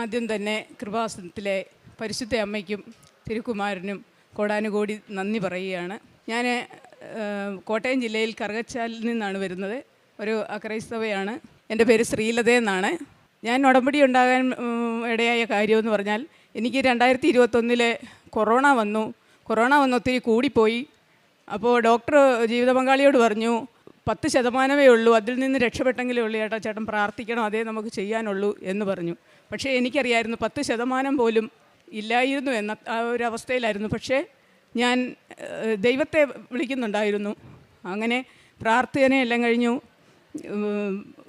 ആദ്യം തന്നെ കൃപാസനത്തിലെ പരിശുദ്ധ അമ്മയ്ക്കും തിരുക്കുമാരനും കോടാനുകോടി നന്ദി പറയുകയാണ്. ഞാൻ കോട്ടയം ജില്ലയിൽ കറുകച്ചാലിൽ നിന്നാണ് വരുന്നത്. ഒരു അക്രൈസ്തവയാണ്. എന്റെ പേര് ശ്രീലത എന്നാണ്. ഞാൻ ഉടമ്പടി ഉണ്ടാകാൻ ഇടയായ കാര്യമെന്ന് പറഞ്ഞാൽ എനിക്ക് രണ്ടായിരത്തി ഇരുപത്തൊന്നിലെ കൊറോണ വന്നു. കൊറോണ വന്ന് ഒത്തിരി കൂടിപ്പോയി. അപ്പോൾ ഡോക്ടർ ജീവിത പങ്കാളിയോട് പറഞ്ഞു പത്ത് ശതമാനമേ ഉള്ളൂ അതിൽ നിന്ന് രക്ഷപ്പെട്ടെങ്കിലേ ഉള്ളൂ ചേട്ടാ ചേട്ടൻ പ്രാർത്ഥിക്കണം അതേ നമുക്ക് ചെയ്യാനുള്ളൂ എന്ന് പറഞ്ഞു. പക്ഷേ എനിക്കറിയായിരുന്നു പത്ത് ശതമാനം പോലും ഇല്ലായിരുന്നു എന്ന ആ ഒരു അവസ്ഥയിലായിരുന്നു. പക്ഷേ ഞാൻ ദൈവത്തെ വിളിക്കുന്നുണ്ടായിരുന്നു. അങ്ങനെ പ്രാർത്ഥനയെല്ലാം കഴിഞ്ഞു.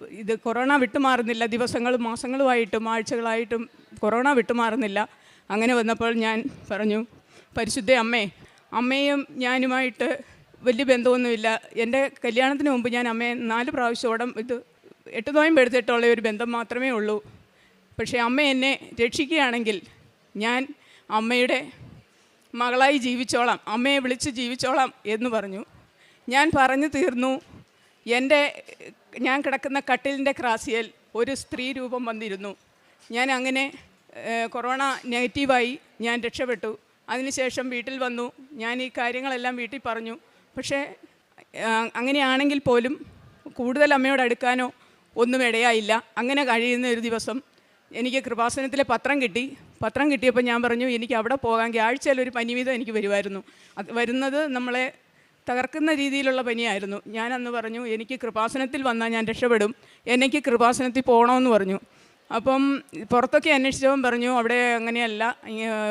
ഇത് കൊറോണ വിട്ടുമാറുന്നില്ല. ദിവസങ്ങളും മാസങ്ങളുമായിട്ടും ആഴ്ചകളായിട്ടും കൊറോണ വിട്ടുമാറുന്നില്ല. അങ്ങനെ വന്നപ്പോൾ ഞാൻ പറഞ്ഞു പരിശുദ്ധ അമ്മേ അമ്മയും ഞാനുമായിട്ട് വലിയ ബന്ധമൊന്നുമില്ല. എന്റെ കല്യാണത്തിന് മുമ്പ് ഞാൻ അമ്മയെ നാല് പ്രാവശ്യം ഓടം ഇത് എട്ട് നോയമ്പ് എടുത്തിട്ടുള്ള ഒരു ബന്ധം മാത്രമേ ഉള്ളൂ. പക്ഷേ അമ്മ എന്നെ രക്ഷിക്കുകയാണെങ്കിൽ ഞാൻ അമ്മയുടെ മകളായി ജീവിച്ചോളാം അമ്മയെ വിളിച്ച് ജീവിച്ചോളാം എന്ന് പറഞ്ഞു. ഞാൻ പറഞ്ഞു തീർന്നു എന്റെ ഞാൻ കിടക്കുന്ന കട്ടിലിന്റെ ക്രാസിയൽ ഒരു സ്ത്രീ രൂപം വന്നിരുന്നു. ഞാൻ അങ്ങനെ കൊറോണ നെഗറ്റീവായി ഞാൻ രക്ഷപ്പെട്ടു. അതിനുശേഷം വീട്ടിൽ വന്നു ഞാൻ ഈ കാര്യങ്ങളെല്ലാം വീട്ടിൽ പറഞ്ഞു. പക്ഷേ അങ്ങനെയാണെങ്കിൽ പോലും കൂടുതൽ അമ്മയോട് അടുക്കാനോ ഒന്നും ഇടയായില്ല. അങ്ങനെ കഴിയുന്ന ഒരു ദിവസം എനിക്ക് കൃപാസനത്തിലെ പത്രം കിട്ടി. പത്രം കിട്ടിയപ്പോൾ ഞാൻ പറഞ്ഞു എനിക്ക് അവിടെ പോകാൻ ആഴ്ചയിൽ ഒരു പനി വീതം എനിക്ക് വരുമായിരുന്നു. അത് വരുന്നത് നമ്മളെ തകർക്കുന്ന രീതിയിലുള്ള പനിയായിരുന്നു. ഞാൻ അന്ന് പറഞ്ഞു എനിക്ക് കൃപാസനത്തിൽ വന്നാൽ ഞാൻ രക്ഷപ്പെടും. എനിക്ക് കൃപാസനത്തിൽ പോകണമെന്ന് പറഞ്ഞു. അപ്പം പുറത്തൊക്കെ അന്വേഷിച്ചവൻ പറഞ്ഞു അവിടെ അങ്ങനെയല്ല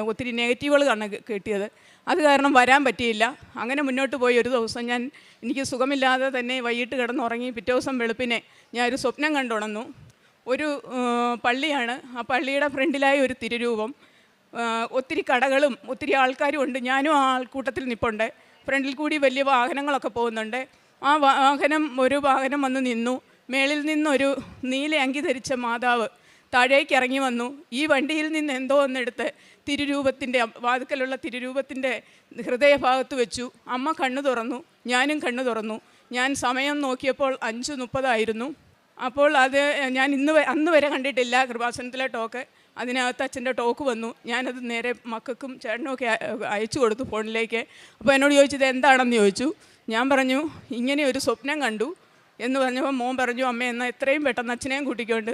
ഒത്തിരി നെഗറ്റീവുകൾ കണ്ണ് കിട്ടിയത്. അത് കാരണം വരാൻ പറ്റിയില്ല. അങ്ങനെ മുന്നോട്ട് പോയി ഒരു ദിവസം ഞാൻ എനിക്ക് സുഖമില്ലാതെ തന്നെ വൈകിട്ട് കിടന്നുറങ്ങി പിറ്റേ ദിവസം വെളുപ്പിനെ ഞാൻ ഒരു സ്വപ്നം കണ്ടുണർന്നു. ഒരു പള്ളിയാണ്. ആ പള്ളിയുടെ ഫ്രണ്ടിലായി ഒരു തിരുരൂപം. ഒത്തിരി കടകളും ഒത്തിരി ആൾക്കാരും ഉണ്ട്. ഞാനും ആ ആൾക്കൂട്ടത്തിൽ നിൽപ്പുണ്ട് ഫ്രണ്ടിൽ കൂടി വലിയ വാഹനങ്ങളൊക്കെ പോകുന്നുണ്ട്. ആ വാഹനം ഒരു വാഹനം വന്ന് നിന്നു. മേളിൽ നിന്നൊരു നീല അങ്കി ധരിച്ച മാതാവ് താഴേക്ക് ഇറങ്ങി വന്നു. ഈ വണ്ടിയിൽ നിന്ന് എന്തോ ഒന്നെടുത്ത് തിരുരൂപത്തിന്റെ വാതുക്കലുള്ള തിരുരൂപത്തിന്റെ ഹൃദയഭാഗത്ത് വെച്ചു. അമ്മ കണ്ണു തുറന്നു. ഞാനും കണ്ണു തുറന്നു. ഞാൻ സമയം നോക്കിയപ്പോൾ അഞ്ച് മുപ്പതായിരുന്നു. അപ്പോൾ അത് ഞാൻ ഇന്ന് അന്ന് വരെ കണ്ടിട്ടില്ല കൃപാസനത്തിലെ ടോക്ക്. അതിനകത്ത് അച്ഛന്റെ ടോക്ക് വന്നു. ഞാനത് നേരെ മക്കൾക്കും ചേട്ടനും ഒക്കെ അയച്ചു കൊടുത്തു ഫോണിലേക്ക്. അപ്പോൾ എന്നോട് ചോദിച്ചത് എന്താണെന്ന് ചോദിച്ചു? ഞാൻ പറഞ്ഞു ഇങ്ങനെ ഒരു സ്വപ്നം കണ്ടു. എന്ന് പറഞ്ഞപ്പോൾ മോൻ പറഞ്ഞു അമ്മ എന്നാൽ എത്രയും പെട്ടെന്ന് അച്ഛനെയും കൂട്ടിക്കൊണ്ട്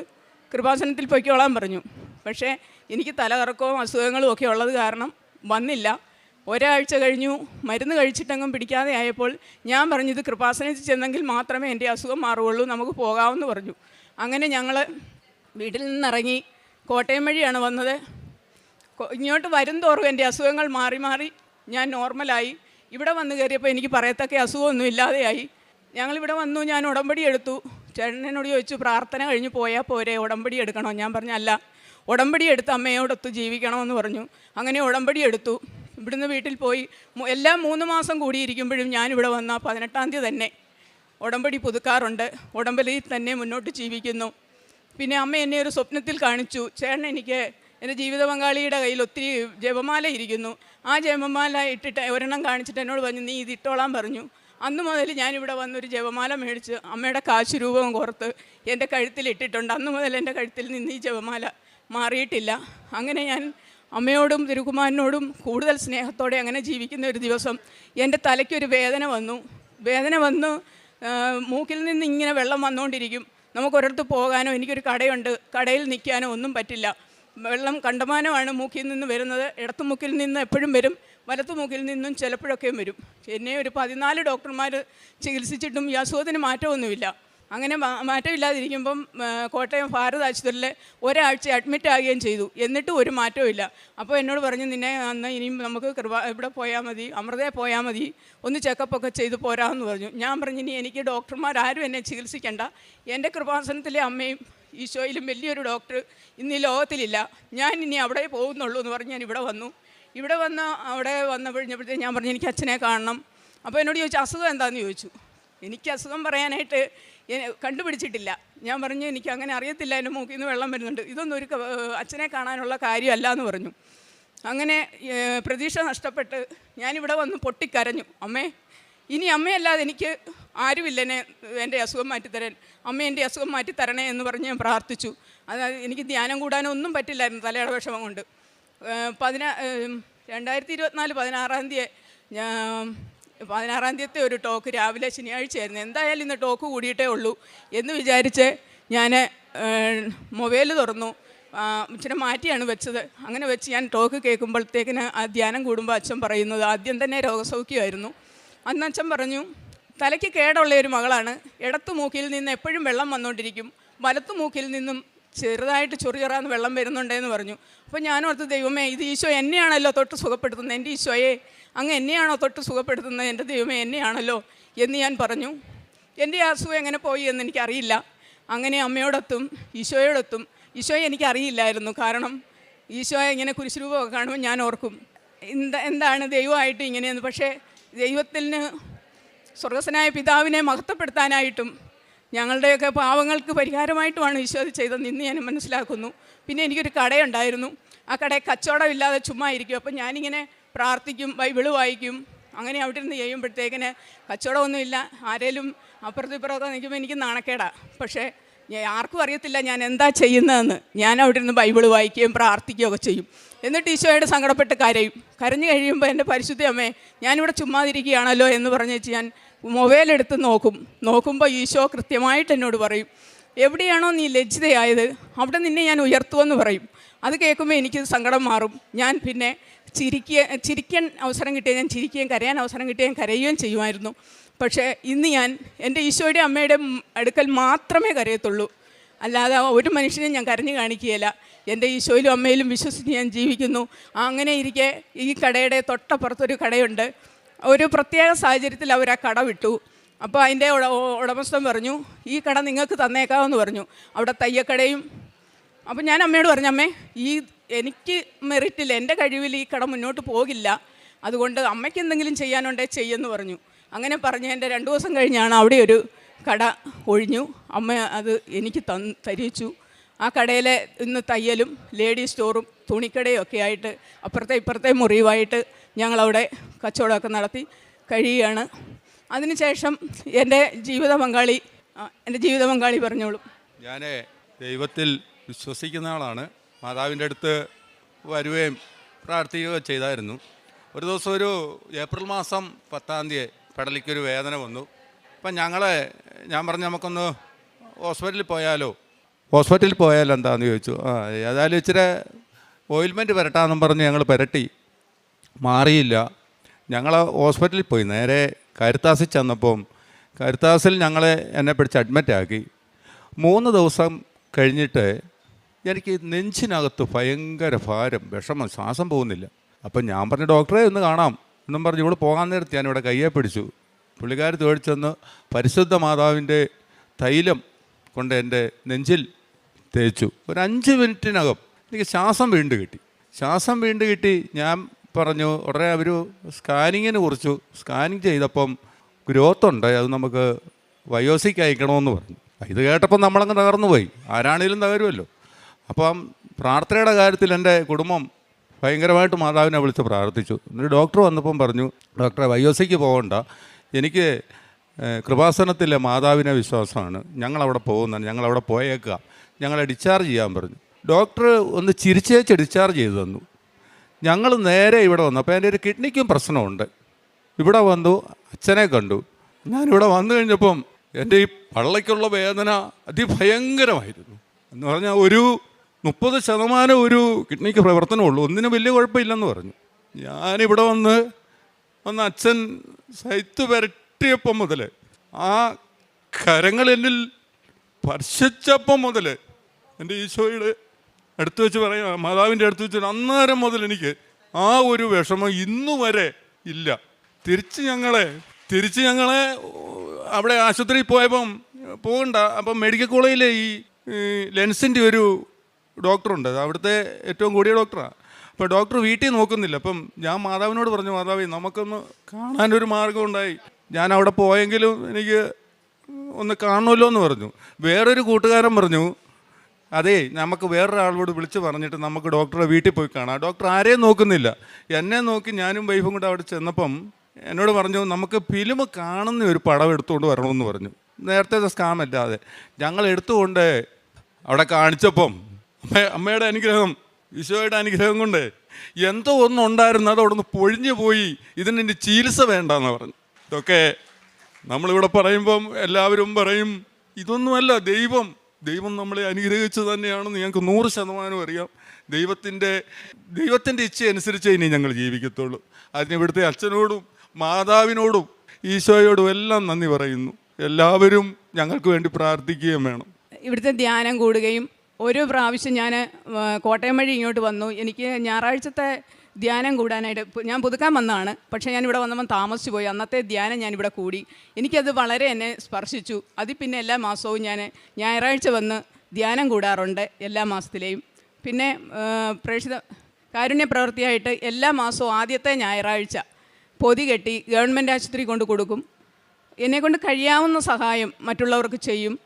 കൃപാസനത്തിൽ പൊയ്ക്കോളാൻ പറഞ്ഞു. പക്ഷേ എനിക്ക് തലകറക്കവും അസുഖങ്ങളും ഒക്കെ ഉള്ളത് കാരണം വന്നില്ല. ഒരാഴ്ച കഴിഞ്ഞു മരുന്ന് കഴിച്ചിട്ടങ്ങും പിടിക്കാതെ ആയപ്പോൾ ഞാൻ പറഞ്ഞു ഇത് കൃപാസനത്തിൽ ചെന്നെങ്കിൽ മാത്രമേ എന്റെ അസുഖം മാറുകയുള്ളൂ നമുക്ക് പോകാമെന്ന് പറഞ്ഞു. അങ്ങനെ ഞങ്ങൾ വീട്ടിൽ നിന്നിറങ്ങി കോട്ടയം വഴിയാണ് വന്നത്. ഇങ്ങോട്ട് വരും തോറും എന്റെ അസുഖങ്ങൾ മാറി മാറി ഞാൻ നോർമലായി. ഇവിടെ വന്ന് കയറിയപ്പോൾ എനിക്ക് പറയത്തക്ക അസുഖമൊന്നും ഇല്ലാതെയായി. ഞങ്ങളിവിടെ വന്നു ഞാൻ ഉടമ്പടി എടുത്തു. ചേട്ടനോട് ചോദിച്ചു പ്രാർത്ഥന കഴിഞ്ഞ് പോയാൽ പോരെ ഉടമ്പടി എടുക്കണോ? ഞാൻ പറഞ്ഞു അല്ല ഉടമ്പടി എടുത്ത് അമ്മയോടൊത്ത് ജീവിക്കണമെന്ന് പറഞ്ഞു. അങ്ങനെ ഉടമ്പടി എടുത്തു. ഇവിടുന്ന് വീട്ടിൽ പോയി എല്ലാ മൂന്ന് മാസം കൂടിയിരിക്കുമ്പോഴും ഞാനിവിടെ വന്ന പതിനെട്ടാം തീയതി തന്നെ ഉടമ്പടി പുതുക്കാറുണ്ട്. ഉടമ്പടിയിൽ തന്നെ മുന്നോട്ട് ജീവിക്കുന്നു. പിന്നെ അമ്മ എന്നെ ഒരു സ്വപ്നത്തിൽ കാണിച്ചു. ചേട്ടൻ എനിക്ക് എന്റെ ജീവിത പങ്കാളിയുടെ കയ്യിൽ ഒത്തിരി ജപമാല ഇരിക്കുന്നു. ആ ജപമാല ഇട്ടിട്ട് ഒരെണ്ണം കാണിച്ചിട്ട് എന്നോട് പറഞ്ഞു നീ ഇത് ഇട്ടോളാൻ പറഞ്ഞു. അന്ന് മുതൽ ഞാനിവിടെ വന്നൊരു ജപമാല മേടിച്ച് അമ്മയുടെ കാശ് രൂപവും കോർത്ത് എന്റെ കഴുത്തിൽ ഇട്ടിട്ടുണ്ട്. അന്ന് മുതൽ എന്റെ കഴുത്തിൽ നിന്ന് ഈ ജപമാല മാറിയിട്ടില്ല. അങ്ങനെ ഞാൻ അമ്മയോടും തിരുകുമാരനോടും കൂടുതൽ സ്നേഹത്തോടെ അങ്ങനെ ജീവിക്കുന്ന ഒരു ദിവസം എന്റെ തലയ്ക്കൊരു വേദന വന്നു. വേദന വന്ന് മൂക്കിൽ നിന്ന് ഇങ്ങനെ വെള്ളം വന്നുകൊണ്ടിരിക്കും. നമുക്ക് ഒരിടത്ത് പോകാനോ എനിക്കൊരു കടയുണ്ട്. കടയിൽ നിൽക്കാനോ ഒന്നും പറ്റില്ല. വെള്ളം കണ്ടമാനമാണ് മൂക്കിൽ നിന്ന് വരുന്നത്. ഇടത്തു മൂക്കിൽ നിന്ന് എപ്പോഴും വരും. വലത്തു മൂക്കിൽ നിന്നും ചിലപ്പോഴൊക്കെയും വരും. എന്നെ ഒരു പതിനാല് ഡോക്ടർമാർ ചികിത്സിച്ചിട്ടും ഈ അസുഖത്തിന് മാറ്റമൊന്നുമില്ല. അങ്ങനെ മാറ്റമില്ലാതിരിക്കുമ്പം കോട്ടയം ഭാരത് ആശുപത്രിയിൽ ഒരാഴ്ച അഡ്മിറ്റ് ആകുകയും ചെയ്തു. എന്നിട്ടും ഒരു മാറ്റവും ഇല്ല അപ്പോൾ എന്നോട് പറഞ്ഞു നിന്നെ അന്ന് ഇനിയും നമുക്ക് കൃപ ഇവിടെ പോയാൽ മതി അമൃതയെ പോയാൽ മതി ഒന്ന് ചെക്കപ്പൊക്കെ ചെയ്ത് പോരാമെന്ന് പറഞ്ഞു. ഞാൻ പറഞ്ഞു ഇനി എനിക്ക് ഡോക്ടർമാരാരും എന്നെ ചികിത്സിക്കേണ്ട. എന്റെ കൃപാസനത്തിലെ അമ്മയും ഈശോയിലും വലിയൊരു ഡോക്ടർ ഇന്ന് ഈ ലോകത്തിലില്ല. ഞാൻ ഇനി അവിടെ പോകുന്നുള്ളൂ എന്ന് പറഞ്ഞ് ഞാൻ ഇവിടെ വന്നു. ഇവിടെ വന്ന് അവിടെ വന്നപ്പോഴത്തേക്ക് ഞാൻ പറഞ്ഞു എനിക്ക് അച്ഛനെ കാണണം. അപ്പോൾ എന്നോട് ചോദിച്ചു അസുഖം എന്താണെന്ന് ചോദിച്ചു. എനിക്ക് അസുഖം പറയാനായിട്ട് കണ്ടുപിടിച്ചിട്ടില്ല. ഞാൻ പറഞ്ഞു എനിക്ക് അങ്ങനെ അറിയത്തില്ല എന്റെ മൂക്കിൽ നിന്ന് വെള്ളം വരുന്നുണ്ട്. ഇതൊന്നും ഒരു അച്ഛനെ കാണാനുള്ള കാര്യമല്ല എന്ന് പറഞ്ഞു. അങ്ങനെ പ്രതീക്ഷ നഷ്ടപ്പെട്ട് ഞാനിവിടെ വന്ന് പൊട്ടിക്കരഞ്ഞു. അമ്മേ ഇനി അമ്മയല്ലാതെ എനിക്ക് ആരുമില്ല എന്നെ എന്റെ അസുഖം മാറ്റിത്തരാൻ. അമ്മ എന്റെ അസുഖം മാറ്റിത്തരണേ എന്ന് പറഞ്ഞ് ഞാൻ പ്രാർത്ഥിച്ചു. അതായത് എനിക്ക് ധ്യാനം കൂടാനൊന്നും പറ്റില്ലായിരുന്നു തലയുടെ വിഷമം കൊണ്ട്. പതിനാ രണ്ടായിരത്തി ഇരുപത്തിനാല് പതിനാറാം തീയതി പതിനാറാം തീയതി ഒരു ടോക്ക് രാവിലെ ശനിയാഴ്ചയായിരുന്നു എന്തായാലും ഇന്ന് ടോക്ക് കൂടിയിട്ടേ ഉള്ളൂ എന്ന് വിചാരിച്ച് ഞാൻ മൊബൈൽ തുറന്നു. ഇച്ചിരി മാറ്റിയാണ് വെച്ചത്. അങ്ങനെ വെച്ച് ഞാൻ ടോക്ക് കേൾക്കുമ്പോഴത്തേക്കിന് ആ ധ്യാനം കൂടുമ്പോൾ അച്ഛൻ പറയുന്നത് ആദ്യം തന്നെ രോഗസൗഖ്യമായിരുന്നു. അന്ന് അച്ഛൻ പറഞ്ഞു തലയ്ക്ക് കേടുള്ള ഒരു മകളാണ്. ഇടത്തു മൂക്കിൽ നിന്ന് എപ്പോഴും വെള്ളം വന്നുകൊണ്ടിരിക്കും. വലത്തു മൂക്കിൽ നിന്നും ചെറുതായിട്ട് ചൊറിയറാന്ന് വെള്ളം വരുന്നുണ്ടെന്ന് പറഞ്ഞു. അപ്പോൾ ഞാൻ ഓർത്ത് ദൈവമേ ഇത് ഈശോ എന്നെയാണല്ലോ തൊട്ട് സുഖപ്പെടുത്തുന്നത്. എന്റെ ഈശോയെ അങ്ങ് എന്നെയാണോ തൊട്ട് സുഖപ്പെടുത്തുന്നത്? എന്റെ ദൈവമേ എന്നെയാണല്ലോ എന്ന് ഞാൻ പറഞ്ഞു. എന്റെ ആ അസുഖം എങ്ങനെ പോയി എന്ന് എനിക്കറിയില്ല. അങ്ങനെ അമ്മയോടൊത്തും ഈശോയോടൊത്തും. ഈശോയെ എനിക്കറിയില്ലായിരുന്നു. കാരണം ഈശോയെ ഇങ്ങനെ കുരിശുരൂപമൊക്കെ കാണുമ്പോൾ ഞാൻ ഓർക്കും. എന്താ എന്താണ് ദൈവമായിട്ട് ഇങ്ങനെയെന്ന്. പക്ഷേ ദൈവത്തിന് സ്വർഗസ്വനായ പിതാവിനെ മഹത്വപ്പെടുത്താനായിട്ടും ഞങ്ങളുടെയൊക്കെ പാവങ്ങൾക്ക് പരിഹാരമായിട്ടുമാണ് ഈശോ അത് ചെയ്തതെന്ന് ഇന്ന് ഞാൻ മനസ്സിലാക്കുന്നു. പിന്നെ എനിക്കൊരു കടയുണ്ടായിരുന്നു. ആ കട കച്ചവടമില്ലാതെ ചുമ്മാ ഇരിക്കും. അപ്പം ഞാനിങ്ങനെ പ്രാർത്ഥിക്കും ബൈബിൾ വായിക്കും. അങ്ങനെ അവിടെ നിന്ന് ചെയ്യുമ്പോഴത്തേക്കിന് കച്ചവടമൊന്നുമില്ല. ആരേലും അപ്പുറത്തും ഇപ്പുറമൊക്കെ നിൽക്കുമ്പോൾ എനിക്ക് നാണക്കേടാ. പക്ഷേ ആർക്കും അറിയത്തില്ല ഞാൻ എന്താ ചെയ്യുന്നതെന്ന്. ഞാൻ അവിടെ നിന്ന് ബൈബിൾ വായിക്കുകയും പ്രാർത്ഥിക്കുകയൊക്കെ ചെയ്യും. എന്നിട്ട് ഈശോയുടെ സങ്കടപ്പെട്ട് കരയും. കരഞ്ഞു കഴിയുമ്പോൾ എന്റെ പരിശുദ്ധ അമ്മേ ഞാനിവിടെ ചുമ്മാതിരിക്കുകയാണല്ലോ എന്ന് പറഞ്ഞ് വെച്ച് ഞാൻ മൊബൈൽ എടുത്ത് നോക്കും. നോക്കുമ്പോൾ ഈശോ കൃത്യമായിട്ട് എന്നോട് പറയും എവിടെയാണോ നീ ലജ്ജിതയായത്? അവിടെ നിന്നെ ഞാൻ ഉയർത്തുമെന്ന് പറയും. അത് കേൾക്കുമ്പോൾ എനിക്ക് സങ്കടം മാറും. ഞാൻ പിന്നെ ചിരിക്കുക ചിരിക്കാൻ അവസരം കിട്ടിയാൽ ഞാൻ ചിരിക്കുകയും കരയാൻ അവസരം കിട്ടിയാൽ ഞാൻ കരയുകയും ചെയ്യുമായിരുന്നു. പക്ഷേ ഇന്ന് ഞാൻ എന്റെ ഈശോയുടെ അമ്മയുടെ അടുക്കൽ മാത്രമേ കരയത്തുള്ളൂ. അല്ലാതെ ഒരു മനുഷ്യനെ ഞാൻ കരഞ്ഞു കാണിക്കുകയില്ല. എന്റെ ഈശോയിലും അമ്മയിലും വിശ്വസിച്ച് ഞാൻ ജീവിക്കുന്നു. അങ്ങനെ ഇരിക്കെ ഈ കടയുടെ തൊട്ടപ്പുറത്തൊരു കടയുണ്ട്. ഒരു പ്രത്യേക സാഹചര്യത്തിൽ അവർ ആ കട വിട്ടു. അപ്പോൾ അതിന്റെ ഉട ഉടമസ്ഥൻ പറഞ്ഞു ഈ കട നിങ്ങൾക്ക് തന്നേക്കാമെന്ന് പറഞ്ഞു. അവിടെ തയ്യക്കടയും. അപ്പോൾ ഞാൻ അമ്മയോട് പറഞ്ഞു അമ്മേ ഈ എനിക്ക് മെറിറ്റില്ല എന്റെ കഴിവിൽ ഈ കട മുന്നോട്ട് പോകില്ല. അതുകൊണ്ട് അമ്മയ്ക്ക് എന്തെങ്കിലും ചെയ്യാനുണ്ടേ ചെയ്യെന്ന് പറഞ്ഞു. അങ്ങനെ പറഞ്ഞ് എന്റെ രണ്ട് ദിവസം കഴിഞ്ഞാണ് അവിടെ ഒരു കട ഒഴിഞ്ഞു. അമ്മ അത് എനിക്ക് തന്ന് തരിച്ചു. ആ കടയിലെ ഇന്ന് തയ്യലും ലേഡീസ് സ്റ്റോറും തുണിക്കടയും ഒക്കെ ആയിട്ട് അപ്പുറത്തെ ഇപ്പുറത്തെ മുറിയുമായിട്ട് ഞങ്ങളവിടെ കച്ചവടമൊക്കെ നടത്തി കഴിയുകയാണ്. അതിനുശേഷം എന്റെ ജീവിത പങ്കാളി എന്റെ ജീവിത പങ്കാളി പറഞ്ഞോളൂ. ഞാൻ ദൈവത്തിൽ വിശ്വസിക്കുന്ന ആളാണ്. മാതാവിന്റെ അടുത്ത് വരുകയും പ്രാർത്ഥിക്കുകയും ചെയ്തായിരുന്നു. ഒരു ദിവസം ഒരു ഏപ്രിൽ മാസം പത്താം തീയതി പെടലിക്കൊരു വേദന വന്നു. അപ്പം ഞങ്ങളെ ഞാൻ പറഞ്ഞു നമുക്കൊന്ന് ഹോസ്പിറ്റലിൽ പോയാലോ? ഹോസ്പിറ്റലിൽ പോയാലോ എന്താണെന്ന് ചോദിച്ചു. ആ ഏതായാലും ഇച്ചിരി ഓയിൽമെന്റ് പുരട്ടാന്നും പറഞ്ഞ് ഞങ്ങൾ പുരട്ടി. മാറിയില്ല. ഞങ്ങൾ ഹോസ്പിറ്റലിൽ പോയി. നേരെ കരുത്താസിൽ ചെന്നപ്പം കരുത്താസിൽ ഞങ്ങളെ എന്നെ പിടിച്ച് അഡ്മിറ്റാക്കി മൂന്ന് ദിവസം കഴിഞ്ഞിട്ട് എനിക്ക് നെഞ്ചിനകത്ത് ഭയങ്കര ഭാരം വിഷമം ശ്വാസം പോകുന്നില്ല. അപ്പം ഞാൻ പറഞ്ഞു ഡോക്ടറെ ഒന്ന് കാണാം. എന്നും പറഞ്ഞു ഇവിടെ പോകാൻ നേരത്ത് ഞാൻ ഇവിടെ കയ്യെ പിടിച്ചു. പുള്ളിക്കാരി തോടിച്ചെന്ന് പരിശുദ്ധ മാതാവിന്റെ തൈലം കൊണ്ട് എന്റെ നെഞ്ചിൽ തേച്ചു. ഒരു അഞ്ച് മിനിറ്റിനകം എനിക്ക് ശ്വാസം വീണ്ടും കിട്ടി. ശ്വാസം വീണ്ടും കിട്ടി. ഞാൻ പറഞ്ഞു ഉടനെ അവർ സ്കാനിങ്ങിനെ കുറിച്ചു സ്കാനിങ് ചെയ്തപ്പം ഗ്രോത്ത് ഉണ്ട് അത് നമുക്ക് വയോസിക്ക് അയക്കണമെന്ന് പറഞ്ഞു. ഇത് കേട്ടപ്പോൾ നമ്മളങ്ങ് തകർന്നു പോയി. ആരാണേലും തകരുമല്ലോ. അപ്പം പ്രാർത്ഥനയുടെ കാര്യത്തിൽ എന്റെ കുടുംബം ഭയങ്കരമായിട്ട് മാതാവിനെ വിളിച്ച് പ്രാർത്ഥിച്ചു. എന്നിട്ട് ഡോക്ടർ വന്നപ്പം പറഞ്ഞു ഡോക്ടറെ വയോസിക്ക് പോകണ്ട. എനിക്ക് കൃപാസനത്തിലെ മാതാവിനെ വിശ്വാസമാണ്. ഞങ്ങളവിടെ പോകുന്നതാണ്. ഞങ്ങളവിടെ പോയേക്കുക. ഞങ്ങളെ ഡിസ്ചാർജ് ചെയ്യാൻ പറഞ്ഞു. ഡോക്ടർ ഒന്ന് ചിരിച്ചേച്ച് ഡിസ്ചാർജ് ചെയ്തു തന്നു. ഞങ്ങൾ നേരെ ഇവിടെ വന്നു. അപ്പോൾ എന്റെ ഒരു കിഡ്നിക്കും പ്രശ്നമുണ്ട്. ഇവിടെ വന്നു അച്ഛനെ കണ്ടു. ഞാനിവിടെ വന്നു കഴിഞ്ഞപ്പം എന്റെ ഈ പള്ളയ്ക്കുള്ള വേദന അതിഭയങ്കരമായിരുന്നു. എന്ന് പറഞ്ഞാൽ ഒരു മുപ്പത് ശതമാനം ഒരു കിഡ്നിക്ക് പ്രവർത്തനമുള്ളൂ ഒന്നിനും വലിയ കുഴപ്പമില്ലെന്ന് പറഞ്ഞു. ഞാനിവിടെ വന്ന് വന്ന് അച്ഛൻ സൈത്ത് പുരട്ടിയപ്പം മുതൽ ആ കരങ്ങൾ എന്നിൽ സ്പർശിച്ചപ്പം മുതൽ എന്റെ ഈശോയുടെ അടുത്ത് വെച്ച് പറയാം മാതാവിന്റെ അടുത്ത് വെച്ച് അന്നേരം മുതൽ എനിക്ക് ആ ഒരു വിഷമം ഇന്നു വരെ ഇല്ല. തിരിച്ച് ഞങ്ങളെ തിരിച്ച് ഞങ്ങളെ അവിടെ ആശുപത്രിയിൽ പോയപ്പം പോകണ്ട അപ്പം മെഡിക്കൽ കോളേജിലെ ഈ ഈ ലെൻസിന്റെ ഒരു ഡോക്ടറുണ്ട്. അവിടുത്തെ ഏറ്റവും കൂടിയ ഡോക്ടറാണ് അപ്പോൾ ഡോക്ടർ വീട്ടിൽ നോക്കുന്നില്ല. അപ്പം ഞാൻ മാതാവിനോട് പറഞ്ഞു മാതാവേ നമുക്കൊന്ന് കാണാനൊരു മാർഗം ഉണ്ടായി. ഞാൻ അവിടെ പോയെങ്കിലും എനിക്ക് ഒന്ന് കാണുമല്ലോ എന്ന് പറഞ്ഞു. വേറൊരു കൂട്ടുകാരൻ പറഞ്ഞു അതേ നമുക്ക് വേറൊരാളോട് വിളിച്ച് പറഞ്ഞിട്ട് നമുക്ക് ഡോക്ടറെ വീട്ടിൽ പോയി കാണാം. ഡോക്ടർ ആരെയും നോക്കുന്നില്ല. എന്നെ നോക്കി ഞാനും വൈഫും കൂടെ അവിടെ ചെന്നപ്പം എന്നോട് പറഞ്ഞു നമുക്ക് ഫിലിം കാണുന്ന ഒരു പടം എടുത്തുകൊണ്ട് വരണമെന്ന് പറഞ്ഞു. നേരത്തെ സ്കാം അല്ലാതെ. ഞങ്ങൾ എടുത്തുകൊണ്ട് അവിടെ കാണിച്ചപ്പം അമ്മ അമ്മയുടെ അനുഗ്രഹം ഈശോയുടെ അനുഗ്രഹം കൊണ്ട് എന്തോ ഒന്നുണ്ടായിരുന്നു അത് അവിടെ നിന്ന് പൊഴിഞ്ഞു പോയി. ഇതിന് ചികിത്സ വേണ്ടെന്ന് പറഞ്ഞു. ഇതൊക്കെ നമ്മളിവിടെ പറയുമ്പം എല്ലാവരും പറയും ഇതൊന്നുമല്ല ദൈവം ദൈവം നമ്മളെ അനുഗ്രഹിച്ചു തന്നെയാണെന്ന് ഞങ്ങൾക്ക് നൂറ് ശതമാനം അറിയാം. ദൈവത്തിന്റെ ദൈവത്തിന്റെ ഇച്ഛ അനുസരിച്ചേ ഇനി ഞങ്ങൾ ജീവിക്കത്തുള്ളൂ. അതിന് ഇവിടുത്തെ അച്ഛനോടും മാതാവിനോടും ഈശോയോടും എല്ലാം നന്ദി പറയുന്നു. എല്ലാവരും ഞങ്ങൾക്ക് വേണ്ടി പ്രാർത്ഥിക്കുകയും വേണം. ഇവിടുത്തെ ധ്യാനം കൂടുകയും ഒരു പ്രാവശ്യം ഞാൻ കോട്ടയം വഴി ഇങ്ങോട്ട് വന്നു. എനിക്ക് ഞായറാഴ്ചത്തെ ധ്യാനം കൂടാനായിട്ട് ഞാൻ പുതുക്കാൻ വന്നതാണ്. പക്ഷേ ഞാൻ ഇവിടെ വന്നപ്പോൾ താമസിച്ചു പോയി. അന്നത്തെ ധ്യാനം ഞാനിവിടെ കൂടി. എനിക്കത് വളരെ എന്നെ സ്പർശിച്ചു. അതിൽ പിന്നെ എല്ലാ മാസവും ഞാൻ ഞായറാഴ്ച വന്ന് ധ്യാനം കൂടാറുണ്ട് എല്ലാ മാസത്തിലെയും. പിന്നെ പ്രേക്ഷിത കാരുണ്യ പ്രവൃത്തിയായിട്ട് എല്ലാ മാസവും ആദ്യത്തെ ഞായറാഴ്ച പൊതി കെട്ടി ഗവൺമെന്റ് ആശുപത്രി കൊണ്ട് കൊടുക്കും. എന്നെക്കൊണ്ട് കഴിയാവുന്ന സഹായം മറ്റുള്ളവർക്ക് ചെയ്യും.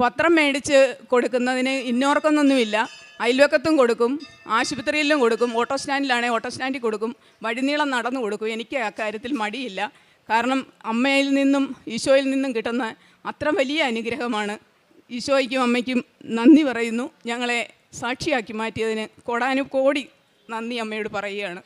പത്രം മേടിച്ച് കൊടുക്കുന്നതിന് ഇന്നോർക്കൊന്നൊന്നുമില്ല. അയൽവക്കത്തും കൊടുക്കും ആശുപത്രിയിലും കൊടുക്കും ഓട്ടോ സ്റ്റാൻഡിലാണെങ്കിൽ ഓട്ടോ സ്റ്റാൻഡിൽ കൊടുക്കും വഴിനീളം നടന്നു കൊടുക്കും. എനിക്ക് അക്കാര്യത്തിൽ മടിയില്ല. കാരണം അമ്മയിൽ നിന്നും ഈശോയിൽ നിന്നും കിട്ടുന്ന അത്ര വലിയ അനുഗ്രഹമാണ്. ഈശോയ്ക്കും അമ്മയ്ക്കും നന്ദി പറയുന്നു. ഞങ്ങളെ സാക്ഷിയാക്കി മാറ്റിയതിന് കോടാനു കോടി നന്ദി അമ്മയോട് പറയുകയാണ്.